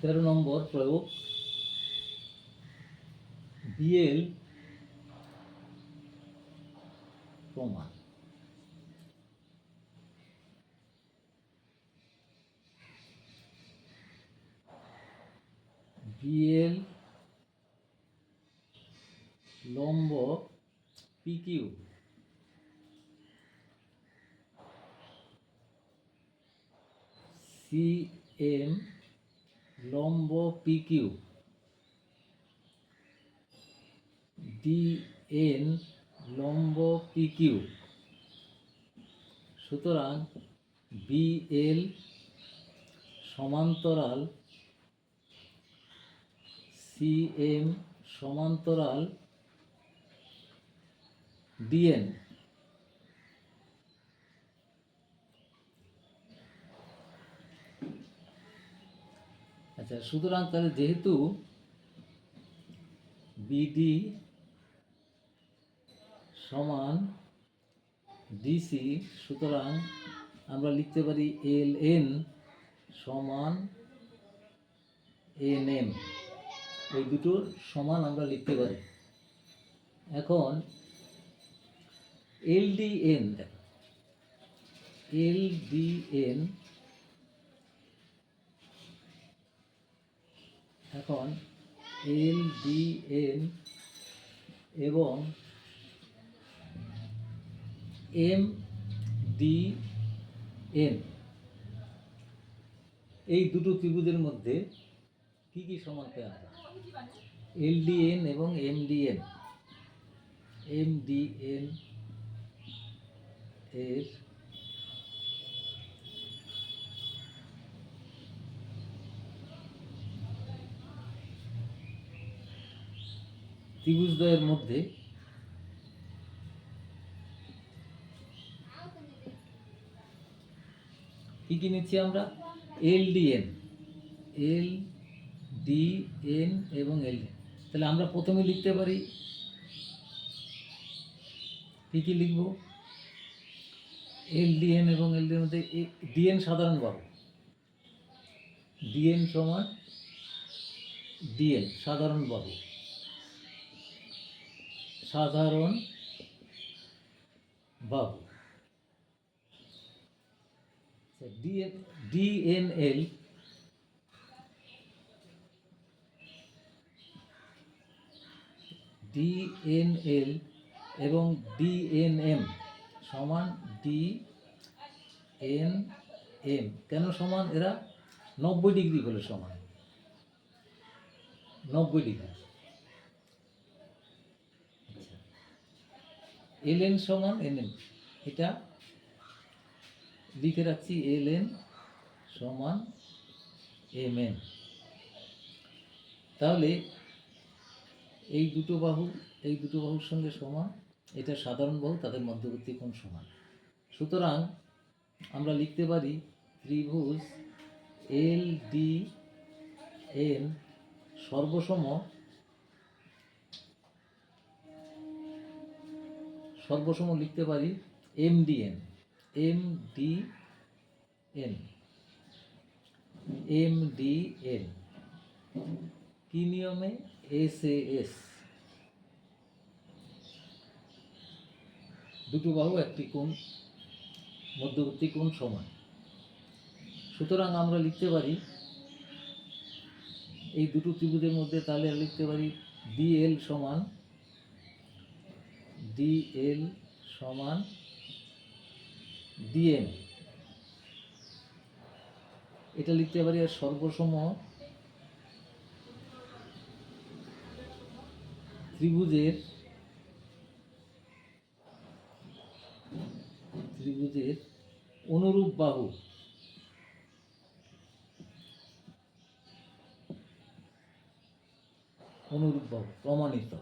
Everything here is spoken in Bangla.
তেরো নম্বর প্রয়োগ। বিএল প্রমাণ। বিএল লম্ব পিকিউ সি এম লম্ব পিকিউ ডি এন লম্ব পিকিউ সুতরাং বিএল সমান্তরাল সি এম সমান্তরাল ডিএন আচ্ছা সুতরাং তাহলে যেহেতু বিডি সমান ডিসি সুতরাং আমরা লিখতে পারি এল এন সমান এন এম এই দুটোর সমান আমরা লিখতে পারি। এখন এল ডি এন দেখো। এল ডি এন এখন এল ডি এন এবং এম ডি এন। এই দুটো ত্রিভুজের মধ্যে কি কি আমরা? এল ডি এন এবং M D N. M D N এর ত্রিভুজদ্বয়ের মধ্যে কি কি নিচ্ছি আমরা? L D N L D N এবং এল তাহলে আমরা প্রথমে লিখতে পারি, কি কি লিখব? এল ডি এন এবং এল ডি এর মধ্যে ডিএন সাধারণ বাহু ডিএন সমান ডিএন, সাধারণ বাহু সাধারণ ডিএন ডিএনএল ডিএনএল এবং ডিএনএম সমান ডি এন এম কেন সমান? এরা নব্বই ডিগ্রি হলে সমান। নব্বই ডিগ্রি। এল এন সমান এন এম এটা লিখে রাখছি এল এন সমান এম এন তাহলে এই দুটো বাহু, এই দুটো বাহুর সঙ্গে সমান, এটা সাধারণ বাহু, তাদের মধ্যবর্তী কোণ সমান। সুতরাং আমরা লিখতে পারি ত্রিভুজ এল ডি এন সর্বসম সর্বসম লিখতে পারি M D N M D N M D N কি নিয়মে এস এ এস দুটো বাহু, একটি কোণ, মধ্যবর্তী কোণ সমান। সুতরাং আমরা লিখতে পারি, এই দুটো ত্রিভুজের মধ্যে তাহলে লিখতে পারি ডিএল সমান ডিএল সমান ডিএন এটা লিখতে পারি আর সর্বসম ত্রিভুজের ত্রিভুজের অনুরূপ বাহু। অনুরূপ বাহু, প্রমাণিত।